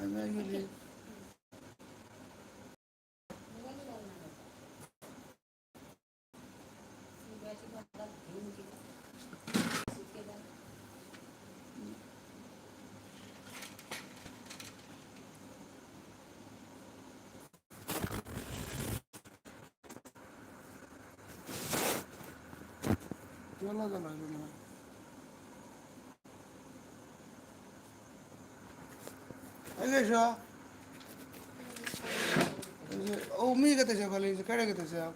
আমি গেলি চলা চলা না এসো ও মি কত যাব কাড়ে কত যাব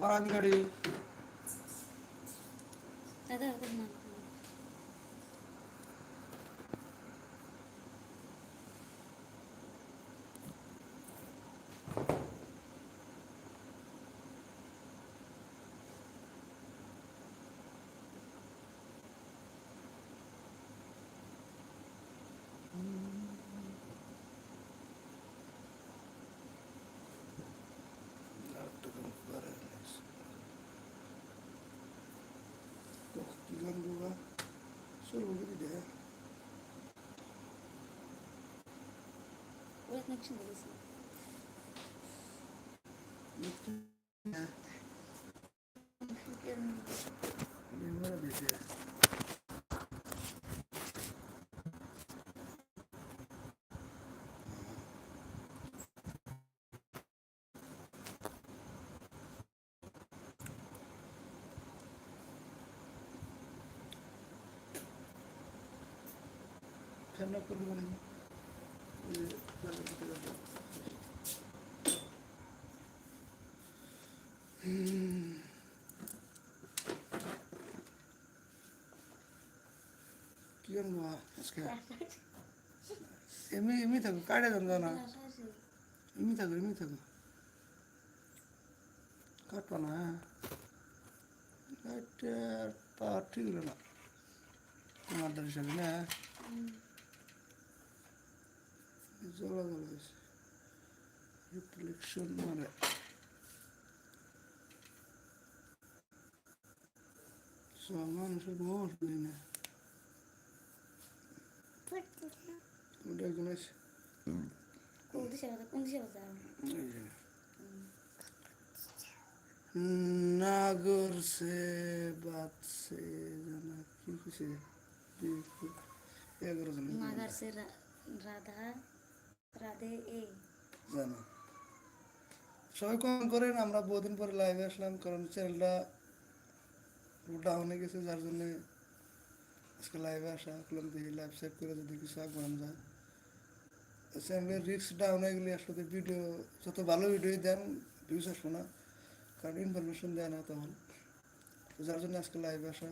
বারান গাড়ি Sorumlu bir de. Öğretmek için babası. Yetkin ফেনা করব না কি করব আজকে এমনি এমনি থাকো কাটে যান না এমনি থাকো এমনি থাকো কাটবা না কাটতে পা ঠিক হলো না জ্বলা হয়েছে রিফ্লেকশন মানে। মানুষের মানুষ নেই না। ওটা একজন আছে। কোন দিশে কোন দিশে। নাগর সে বাত সে জানা কি কিছু এগারো জন। নাগার সে রাধা। সবাই কমেন্ট করেন, আমরা বহুদিন পরে লাইভে আসলাম, কারণ চ্যানেলটা ডাউন হয়ে গেছে, যার জন্য আজকে লাইভে আসা করলাম দেখি লাইভ সেভ করে যদি কিছু আগ বাড়ানো যায় চ্যানেলের রিক্স ডাউন হয়ে গেলে আসলে ভিডিও যত ভালো ভিডিও দেন ভিউজ আসব না, কারণ ইনফরমেশন দেয় না তখন। যার জন্য আজকে লাইভে আসা।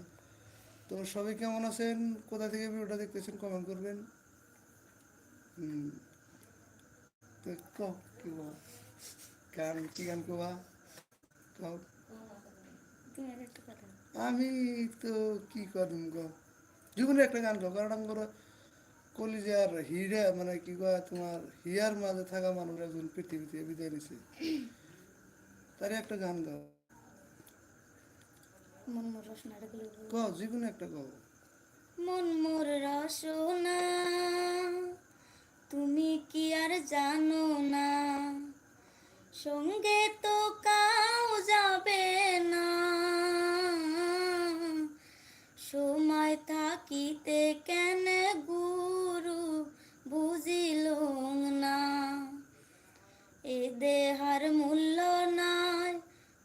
তো সবাই কেমন আছেন? কোথা থেকে ভিডিওটা দেখতেছেন কমেন্ট করবেন। তো কও কি বল গান কি গান কোয়া কও আমি তো কি করুম গো? জীবনে একটা গান গাও কারণ আমার কলিজার হিরা মানে কি কয় তোমার হিয়ার মাঝে থাকা মানুষ একজন পৃথিবীতে বিদায় নিছে। তার একটা গান গাও জীবনে একটা গাও মন মোর রসনা তুমি কি আর জানো না? সঙ্গে তো কাউ যাবে না। সময় থাকিতে কেন গুরু বুঝিল না? এ দেহার মূল্য নাই,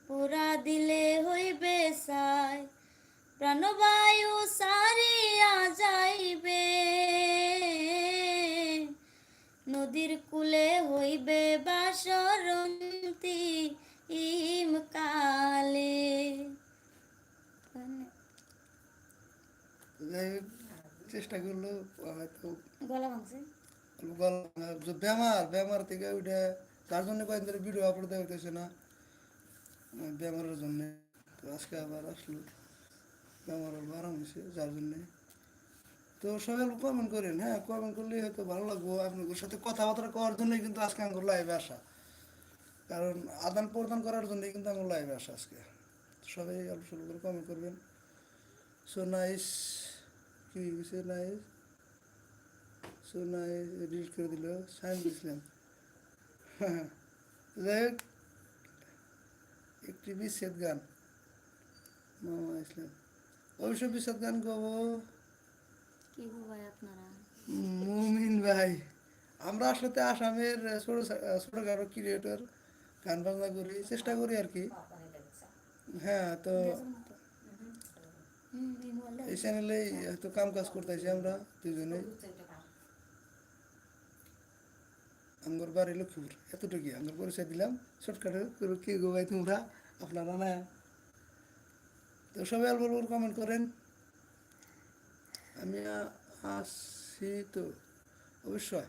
পুরা দিলে হইবে সাই প্রাণবায়ু সারিয়া নদীর কুলে হইবে বাসরন্তি ইম কালে চেষ্টা করল হয়তো গলা ভাঙছে। গলা বেমার বেমার থেকে ওইটা তার জন্য কয়েকদিন ধরে ভিডিও আপলোড দেওয়া হইতেছে না। বেমারের জন্য। আজকে আবার আসলো। বেমার আরাম হয়েছে যার জন্যে। তো সবাই কমেন্ট করেন হ্যাঁ কমেন্ট করলে হয়তো ভালো লাগবো। আপনাদের সাথে কথাবার্তা করার জন্যই কিন্তু আজকে আমার লাইভে আসা। কারণ আদান প্রদান করার জন্যই কিন্তু আমার লাইভে আসা আজকে। সবাই অল্প স্বল্প করে কমেন্ট করবেন। সো নাইস কি হয়েছে নাইস সোনাই ডিলিট করে দিল সাইন দিয়েছিলাম যাই হোক, একটি বিচ্ছেদ গান। মামা ইসলাম অবশ্য বিচ্ছেদ গান গাবো মুমিন ভাই, আমরা আসলে আসামের ছোট ছোটখাটো ক্রিয়েটর গান বাজনা করি, চেষ্টা করি আর কি। হ্যাঁ তো এই চ্যানেলে হয়তো কাম কাজ করতেছি আমরা দুজনে আমার বাড়ি লক্ষ্মীপুর এতটুকু আমার পরিচয় দিলাম। শর্টকাটে কি গো ভাই তোমরা? আপনারা না? তো সবাই অল্প কমেন্ট করেন। আমি আ- আসছি তো। অবশ্যই।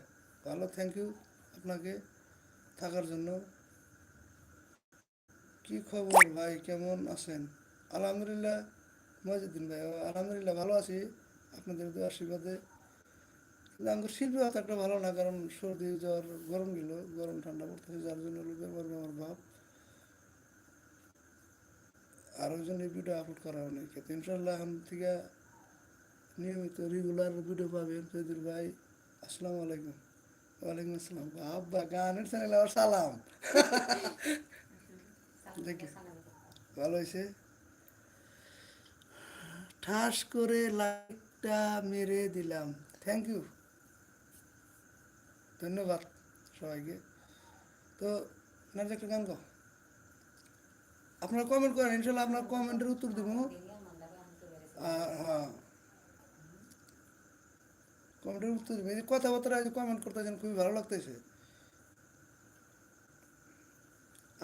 ভালো থ্যাংক ইউ আপনাকে থাকার জন্য। কি খবর ভাই? কেমন আছেন? আলহামদুলিল্লাহ মজিদ্দিন ভাই। আলহামদুলিল্লাহ ভালো আছি। আপনাদের আশীর্বাদে। আমার শিল্পী একটা ভালো না, কারণ সর্দি, জ্বর, গরম গেল। গরম, ঠান্ডা পড়তেছে, যার জন্য মরবে আমার ভাব। আর ওই জন্য ভিডিও আপলোড করা অনেক ইনশাল্লাহ এখন থেকে নিয়মিত রেগুলার ভিডিও পাবেন। ফেদুর ভাই আসসালামু আলাইকুম। ওয়ালাইকুম আসসালাম। আব্বা গানের চ্যানেল আবার সালাম। দেখি। ভালো হয়েছে? ঠাস করে লাইটটা মেরে দিলাম। থ্যাংক ইউ ধন্যবাদ সবাইকে। তো নাচ একটা গান গাও আপনারা কমেন্ট করেন ইনশাল্লাহ আপনার কমেন্টের উত্তর দিব। হ্যাঁ। কমেন্টের উত্তর দিব। এই কথাবার্তা আজ কমেন্ট করতেছেন খুবই ভালো লাগতেছে।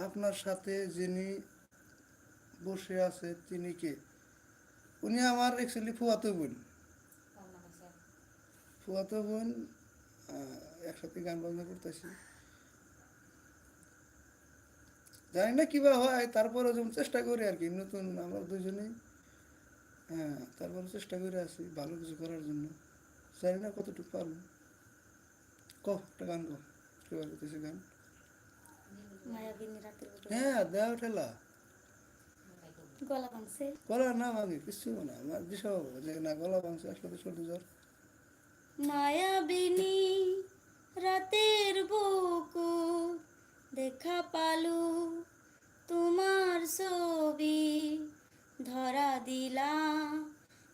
আপনার সাথে যিনি বসে আছে, তিনি কে? উনি আমার অ্যাকচুয়ালি ফুয়াতো বোন। ফুয়াতো বোন একসাথে গান বাজনা করতেছি। জানি না কিবা হয় তারপরে যেমন চেষ্টা করি আর কি, নতুন আমরা দুজনেই হ্যাঁ তারপরে চেষ্টা করে আসি ভালো কিছু করার জন্য। জানি না কতটুকু পারব। ক একটা গান করতেছি গান। হ্যাঁ দেওয়া ঠেলা। গলা ভাঙছে। গলা না ভাঙে কিছু না। আমার দিশা হব যে না গলা ভাঙছে আসলে সর্দি জ্বর। মায়াবিনী রাতের বুকু দেখা পালু তোমার ছবি ধরা দিলা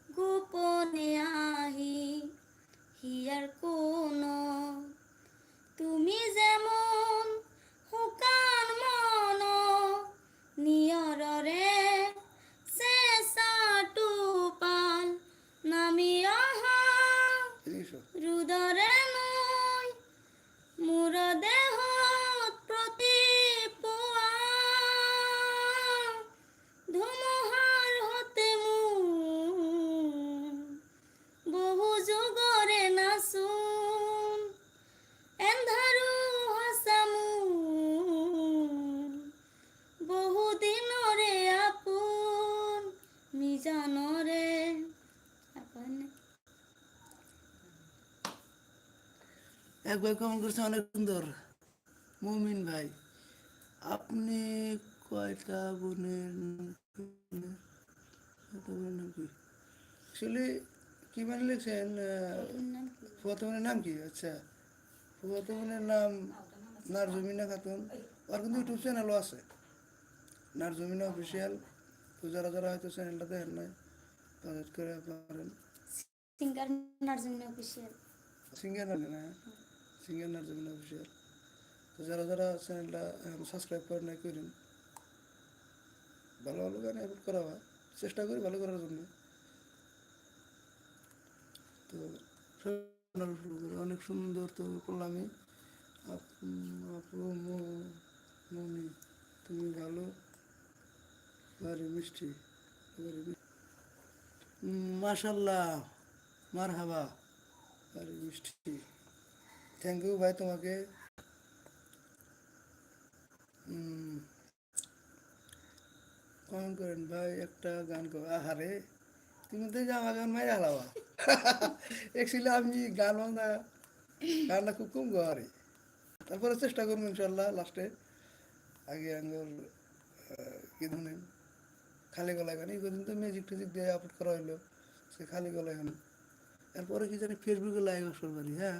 গোপনে আহি হিয়ার কোন ভাই কমেন্ট করছে অনেক সুন্দর। মুমিন ভাই আপনি কয়টা বোনের অ্যাকচুয়ালি কি? মানে লিখছেন? ওর নাম কি? আচ্ছা ফুয়াতো নাম নারজমিনা খাতুন। ওর কিন্তু ইউটিউব চ্যানেলও আছে। নারজমিনা অফিসিয়াল তো যারা যারা হয়তো চ্যানেলটা দেখেন নাই তাদের করে পারেন। সিঙ্গার নার্জিং অফিসিয়াল সিঙ্গার না না সিঙ্গার নার্জমিন অফিসিয়াল তো যারা যারা চ্যানেলটা সাবস্ক্রাইব করেন নাই করেন ভালো ভালো গান আপলোড করা হয়, চেষ্টা করি ভালো করার জন্য। তো অনেক সুন্দর তো করলামই। আপু আপু, মো- মনি তুমি ভালো, ভারি মিষ্টি মাশাল্লাহ মার হাবা ভারি মিষ্টি। থ্যাংক ইউ ভাই তোমাকে। কমেন্ট করেন, ভাই, একটা গান কর। আহারে, তুমি তো জামা গান মাই হালাবা অ্যাকচুয়ালি আমি গান বাংলা গানটা খুব কম গাওয়ারে। তারপরে চেষ্টা করব ইনশাল্লাহ লাস্টে আগে আঙ্গুর কি ধরনের, খালি গলায় গান। এই পর্যন্ত মিউজিক টিউজিক দিয়ে আপলোড করা হইল, সে খালি গলায় গান। এরপরে কি জানি ফেসবুকে লাইভ আসর পারি হ্যাঁ?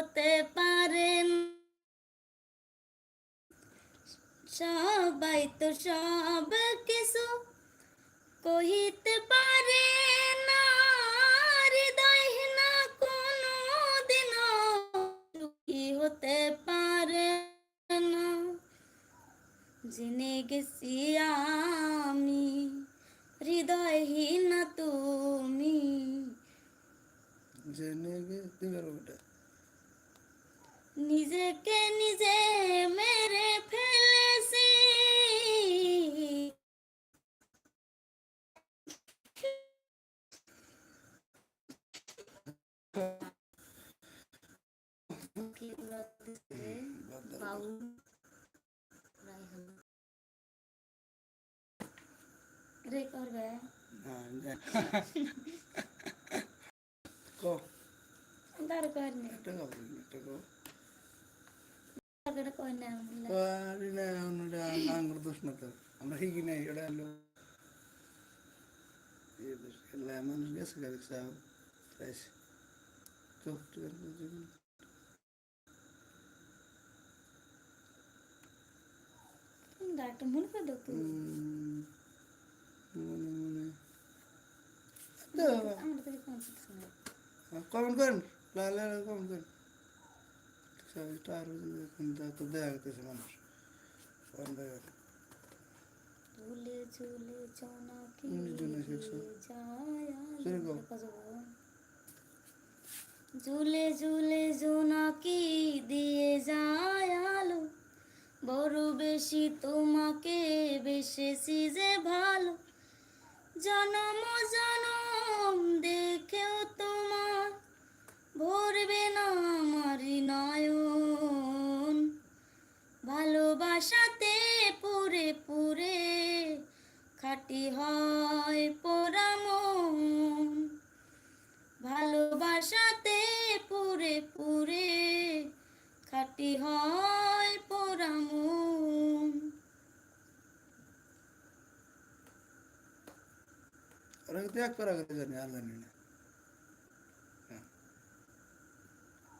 হতে পারে সবাই তো সব কিছু কহিতে পারে না হৃদয়হীন কোনো দিন হতে পারে না। জেনে গেছি আমি, হৃদয়হীন তুমি। জেনে গে দিবার ওটা নিজেকে নিজে মেরে ফেলেছি বাউল রায়হান রে করবে কো তার কর নে একটা কো একটা কো তার কর না পারি না ওটা আঙ্গুর দোষ না তো আমরা শিখি নাই এটা হলো মানুষ গেছে গাড়ি চাও চাইছি তো জীবন ডাক্তার মনে করে দাও তো উম, মনে মনে আমরা তো কোনো কিছু না কমেন্ট করেন লালে কমেন্ট করেন আরও তো দেখা মানুষ। ঝুলে ঝুলে। ঝুলে ঝুলে জোনাকি দিয়ে যায় আলো। বড় বেশি তোমাকে বেশেছি যে ভালো। জনম জনম দেখেও তোমার ভরবে না আমারই নয়ন। ভালোবাসাতে পুরে পুরে খাটি হয় পোড়ামন ভালোবাসাতে পুরে পুরে খাটি হয় কিন্তু এক করা করে জানি না হ্যাঁ এই জন্য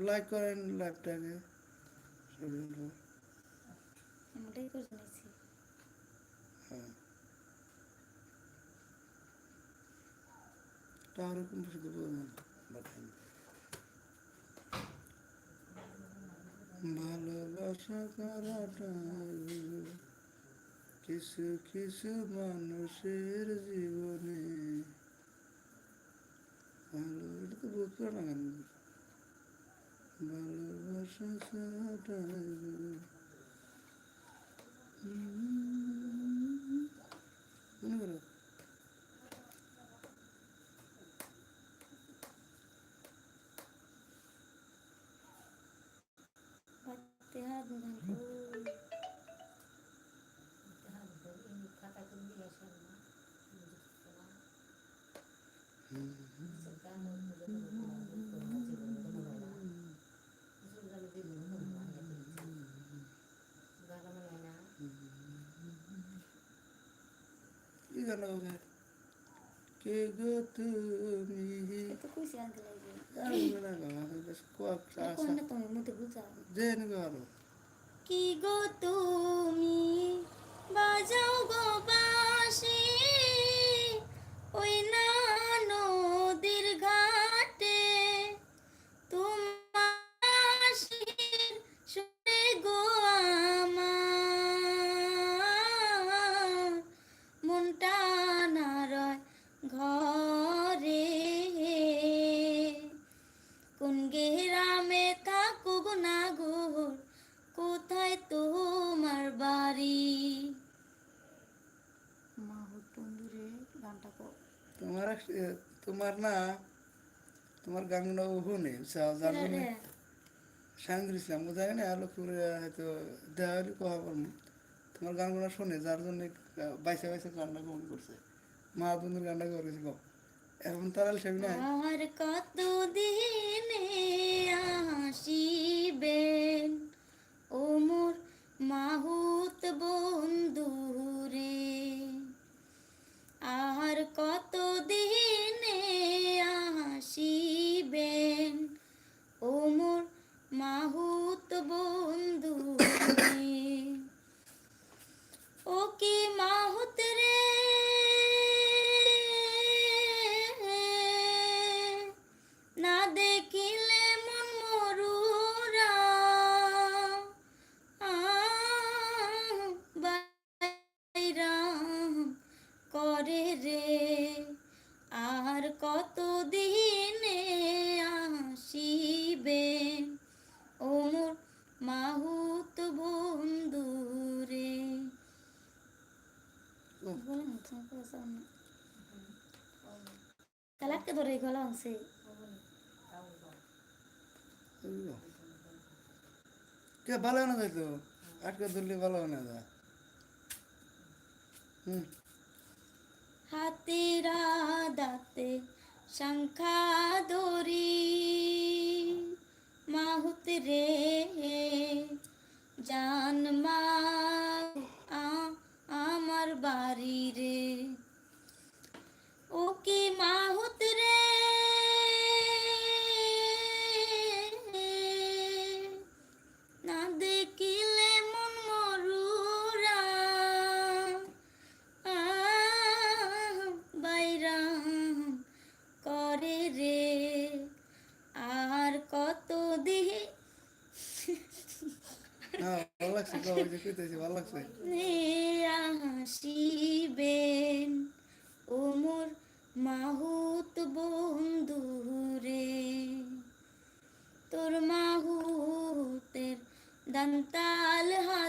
লাইক করেন লাইভটাকে করে হ্যাঁ। কোন শুধু বলবেন ভালোবাসা করাটা কিছু কিছু মানুষের জীবনে। ভালো এটা তো বুঝতে না কেন? ভালোবাসা ছাড়া মনে করো বাড়তে হাত গান করো। কি গান গাবে কে গো তুমি এ তো কইছি আনতে লাগবে জানি না গাওয়া বেশ কোয়াক কোন না তুমি মধ্যে বুঝাও জেন গারো কি গো তুমি বাজাও গো বাঁশি তোমার তোমার না তোমার গানগুলো শুনে যার জন্য রে শাহিনুর ইসলাম বোঝায় না আলো করে হয়তো দেওয়া হলে কহা পারব তোমার গানগুলো শোনে যার জন্য বাইসে বাইসে গানটা কমন করছে। মা বন্ধুর গানটা করেছে গো এখন তারাল সেবি না আর কত দিনে আসিবেন? ও মোর মাহুত বন্ধু আর কত দিনে আছে। কে ভালো না যাইতো আটকে ধরলে ভালো না যা হুম। হাতিরা দাতে শঙ্খা দরি মাহুত রে জান মা আমার বাড়ি রে। ও কি মাহুত রে ভালো লাগছে গো ওই যে কইতেছি ভালো লাগছে আসিবেন ও মাহুত বন্ধুরে তোর মাহুতের দন্তাল হাতি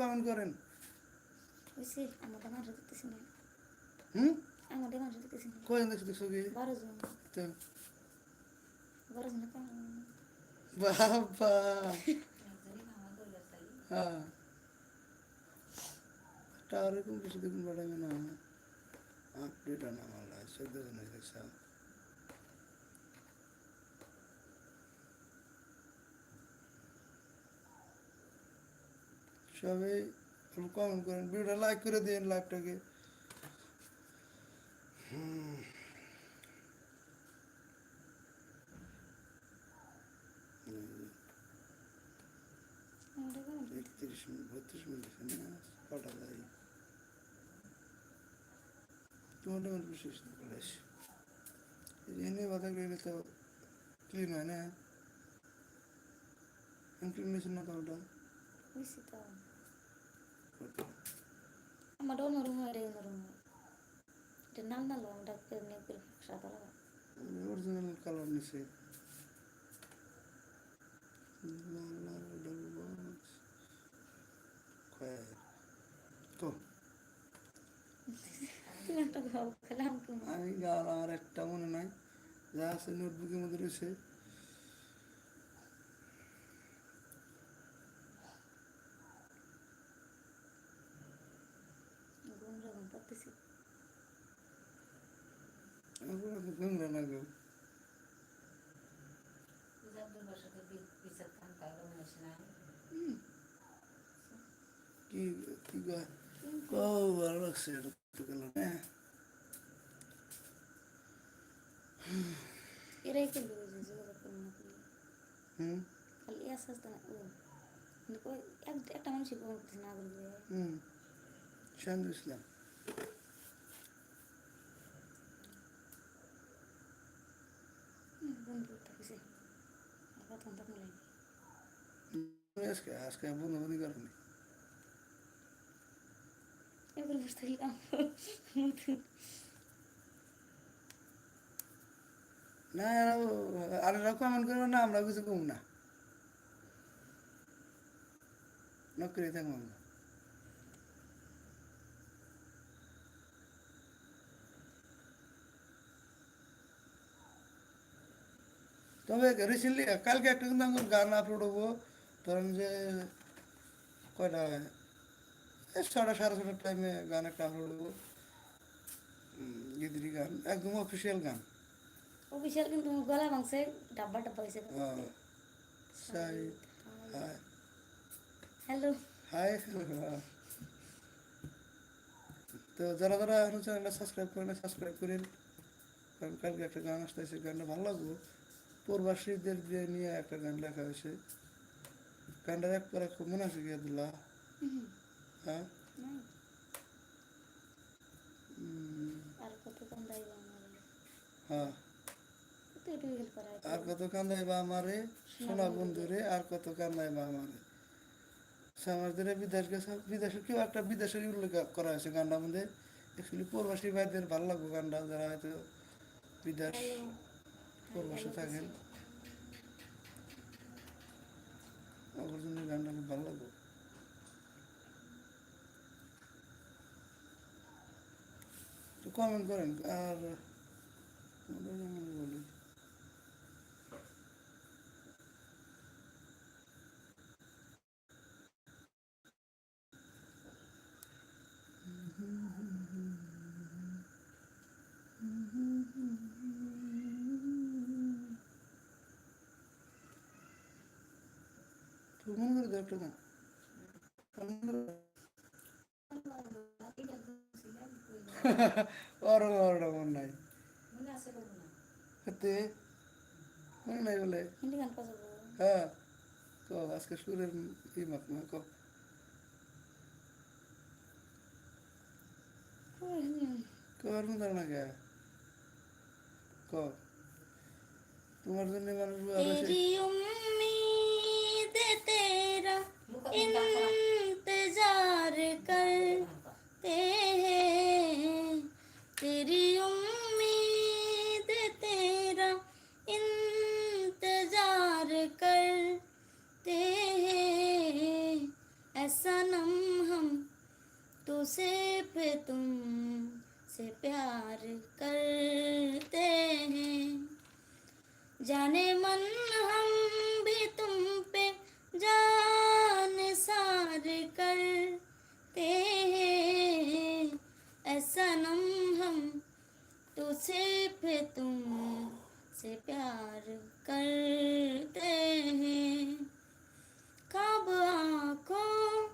কমেন্ট করেন বুঝছি আমাদের মানুষ দেখতেছি না হুম আমাদের মানুষ দেখতেছি না কয়জন দেখছ দেখছ কি বারো জন তো বারো জন কেমন বাবা হ্যাঁ টাওয়ারে কোন কিছু দেখুন বাড়াবে না আপডেট আনা মালা চোদ্দ জন দেখছা সবাই কমেন্ট করেন, ভিডিওটা লাইক করে দিন লাইভটাকে একত্রিশ মিনিট, বত্রিশ মিনিট কটা যায় তোমাদের আসি এনে বাধা গেলে তো ক্লিন হয় না? ক্লিন না তো ওটা? আমার অন্য রুম হয় অন্য রুম এটা নাল নাল আমরা নিয়ে করে সাদা লাগা অরিজিনাল কালার নিছে লাল লাল ডাবল বক্স খয়ের তো তুমি একটা গাও খেলাম তুমি আমি আমার একটা মনে নাই যা আছে নোটবুকের মধ্যে রয়েছে नांगौ কি কি কয় ভালো লাগছে কারণে এরাই কিন্তু হুম খালি এস আসতে একটা মানুষই গ্রহণ করছে না বলবে হুম শান্ত ইসলাম আমি আজকে আজকে বন্ধু বন্ধু করেনি এবার বসে থাকলে না এরা আর এরা কমেন্ট করবে না আমরা কিছু কম না নকরি থাকব আমরা তবে রিসেন্টলি কালকে একটা কিন্তু আমার গান আপলোড হব ধরেন যে কয়টা? ছটা সাড়ে ছটার টাইমে গান একটা আপলোড হব গিদিরি গান একদম অফিসিয়াল গান। অফিসিয়াল কিন্তু গলা ভাঙছে ডাব্বা ডাব্বা হয়েছে হ্যালো হাই। তো যারা যারা এখন চ্যানেলটা সাবস্ক্রাইব করেন সাবস্ক্রাইব করেন। কারণ কালকে একটা গান আসতেছে গানটা ভালো লাগবে। প্রবাসীদের নিয়ে একটা গান লেখা হয়েছে। গানটার একবার খুব মনে আছে গিয়ে দিল্লা হ্যাঁ? আর কত কম হ্যাঁ। হয় আর কত কান্দাই বা আমারে? সোনা বন্ধুরে আর কত কান্দাই বা আমারে সমাজদের বিদেশ গেছে বিদেশে কেউ একটা বিদেশের উল্লেখ করা হয়েছে গানটার মধ্যে। অ্যাকচুয়ালি প্রবাসী ভাইদের ভালো লাগবে গানটা যারা হয়তো বিদেশ প্রবাসে থাকেন। জন্য গানটা খুব ভালো লাগবে একটু কমেন্ট করেন আর বলি তো মনে করে দাও একটা গান ওরম ওরম মনে নাই মনে আছে করব না হাতে মনে নাই বলে হিন্দি গান পাবো হ্যাঁ ক আজকে সুরের ই মাত না ক কর মতো না কে ক তোমার জন্য মানুষ আরও इंतज़ार करते हैं। तेरी उम्मीद, तेरा इंतज़ार करते हैं। ऐसा नम हम तो सिर्फ़ तुम से प्यार करते हैं। जाने मन हम भी तुम पे जान सार करते हैं। ऐसा नम हम तो सिर्फ़ तुम से प्यार करते हैं। कब आँखों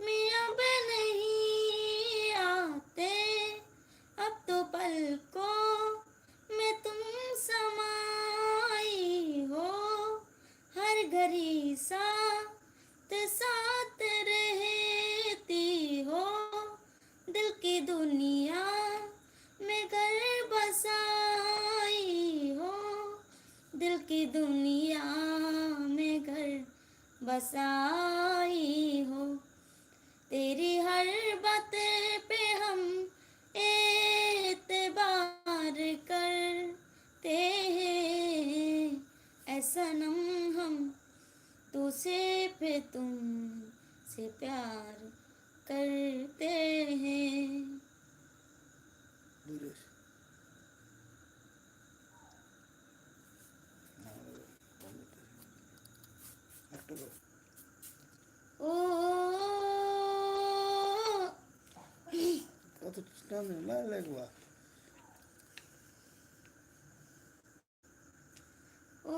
में अब नहीं आते, अब तो पलकों में तुम समाई हो। हर घड़ी साथ साथ रहती हो, दिल की दुनिया में घर बसाई हो, दिल की दुनिया में घर बसाई हो। तेरी हर बात पे हम एतबार करते हैं, ऐसा नम हम तो सिर्फ तुम से प्यार करते हैं দূরে এসে। একটা কর। ओ কত টান লাই লাগবা ओ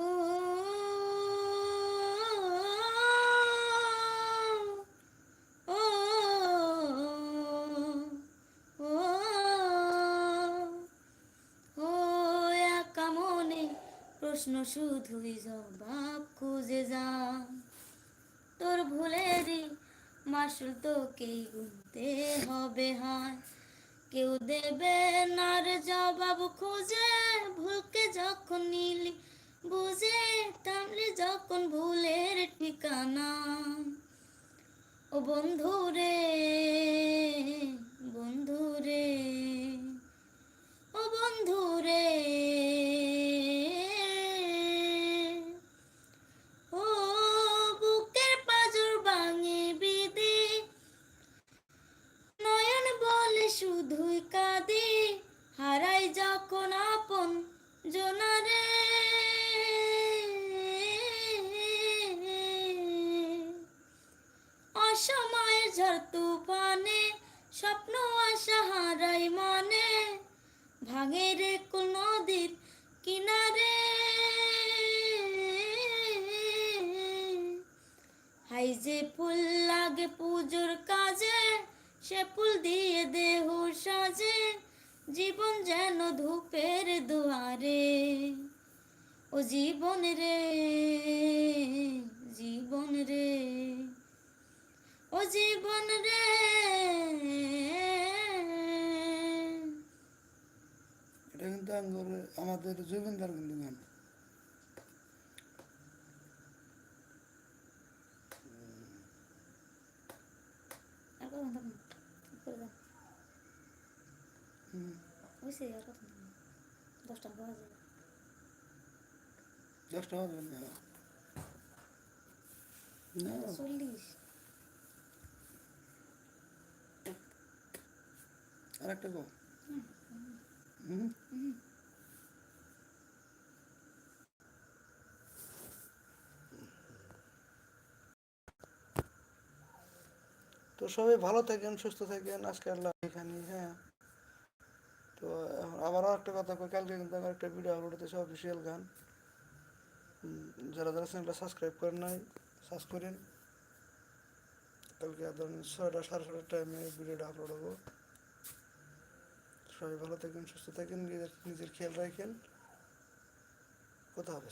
প্রশ্ন শুধুই জবাব খুঁজে যা। তোর ভুলেরই মাসুল তোকেই গুনতে হবে হয়। কেউ দেবে না রে জবাব খুঁজে, ভুলকে যখন নিলি বুঝে থামলি যখন ভুলের ঠিকানা। ও বন্ধু রে বন্ধু রে, ও বন্ধু রে। জোনারে। অসময়ের ঝড় তুফানে, স্বপ্ন আশা হারাই মানে। ভাঙে কোন নদীর কিনারে। হাই যে ফুল লাগে পুজোর কাজে, সে ফুল দিয়ে দেহ সাজে। জীবন যেন ধূপের দুয়ারে। ও জীবন রে জীবন রে ও জীবন রে। এটা কিন্তু আমাদের জুবিনদার কিন্তু গান। আর কখন থাকুন করে দাও হুম। বুঝছি আর কখন থাকুন দশটা বাজে দশটা হবে না। না চল্লিশ। আর একটা গো হুম। তো সবাই ভালো থাকেন সুস্থ থাকেন। আজকে আল্লাহ তো এখন আবারও একটা কথা কই, কালকে কিন্তু আমার একটা ভিডিও আপলোড হতেছে অফিসিয়াল গান। যারা যারা চ্যানেলটা সাবস্ক্রাইব করেন নাই সার্চ করেন। কালকে ধরেন ছয়টা, সাড়ে ছটার টাইমে ভিডিওটা আপলোড হব। সবাই ভালো থাকেন, সুস্থ থাকেন, নিজের নিজের খেয়াল রাখেন। কথা হবে।